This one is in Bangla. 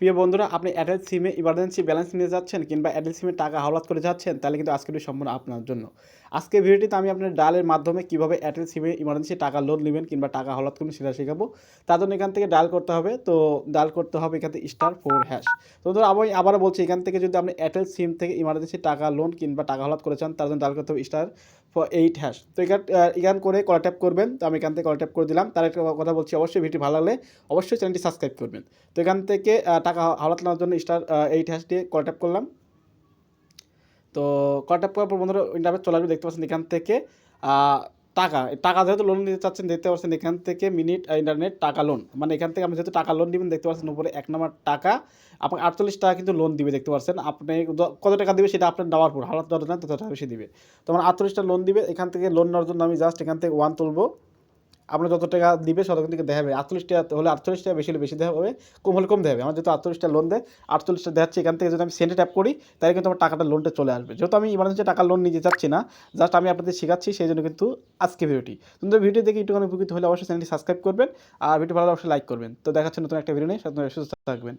প্রিয় বন্ধুরা, আপনি এয়ারটেল সিমে ইমার্জেন্সি ব্যালেন্স নিয়ে যাচ্ছেন কিংবা এয়ারটেল সিমে টাকা হাওলাত করে যাচ্ছেন, তাহলে কিন্তু আজকের সম্পূর্ণ আপনার জন্য। আজকে ভিডিওটিতে আমি আপনার ডালের মাধ্যমে কীভাবে এয়ারটেল সিমে ইমার্জেন্সি টাকা লোন নেবেন কিংবা টাকা হাওলাত করবেন সেটা শেখাবো। তার জন্য এখান থেকে ডাল করতে হবে। তো ডায়াল করতে হবে এখান থেকে স্টার ফোর হ্যাশ তো ধরো আমি আবারও বলছি, এখান থেকে যদি আপনি এয়ারটেল সিম থেকে ইমার্জেন্সি টাকা লোন কিংবা টাকা হাওলাত করে চান, তার জন্য ডায়াল করতে হবে স্টার এইট হ্যাশ তো এখান এখান করে কল ট্যাপ করবেন। তো আমি এখান থেকে কল ট্যাপ করে দিলাম। তার একটা কথা বলছি, অবশ্যই ভিডিও ভালো লাগলে অবশ্যই চ্যানেলটি সাবস্ক্রাইব করবেন। তো এখান থেকে টাকা হাওলাত নেওয়ার জন্য স্টার এইট হ্যাশ দিয়ে কল ট্যাপ করলাম। তো কল ট্যাপ করার পর বন্ধুরা ইন্টারনেট চলে আসবে, দেখতে পাচ্ছেন এখান থেকে টাকা। টাকা যেহেতু লোন নিতে চাচ্ছেন, দেখতে পাচ্ছেন এখান থেকে মিনিট ইন্টারনেট টাকা লোন মানে এখান থেকে আপনি যেহেতু টাকা লোন নেবেন, দেখতে পাচ্ছেন উপরে এক নম্বর টাকা। আপনাকে আটচল্লিশ টাকা কিন্তু লোন দিবে, দেখতে পাচ্ছেন। আপনি কত টাকা দিবে সেটা আপনার দেওয়ার পর, হালাত যত টাকা বেশি দিবে। তো আমার আটচল্লিশটা লোন দিবে, এখান থেকে লোন নেওয়ার জন্য আমি জাস্ট এখান থেকে ওয়ান তুলবো। আপনার যত টাকা দিবে তত থেকে দেখাবে। আটচল্লিশ টাকা হলে আটচল্লিশ টাকা বেশি হলে বেশি দেওয়া হবে কম হলে কম দেবে আমার যেহেতু আটচল্লিশটা লোন দেয় আটচল্লিশটা দেখাচ্ছে, এখান থেকে যদি আমি সেন্টে ট্যাপ করি, তাহলে কিন্তু আমার টাকাটা লোনটা চলে আসবে। যেহেতু আমি ইমার্জেন্সি টাকা লোন নিতে চাচ্ছি না জাস্ট আমি আপনাদের শেখাচ্ছি, সেই জন্য কিন্তু আজকে ভিডিওটি। কিন্তু ভিডিও দেখে একটুখানি উপকৃত হলে অবশ্যই চ্যানেলটি সাবস্ক্রাইব করবেন, আর ভিডিও ভালো অবশ্যই লাইক করবেন। তো দেখাচ্ছে নতুন একটা ভিডিও নিয়ে সাথে সুস্থ থাকবেন।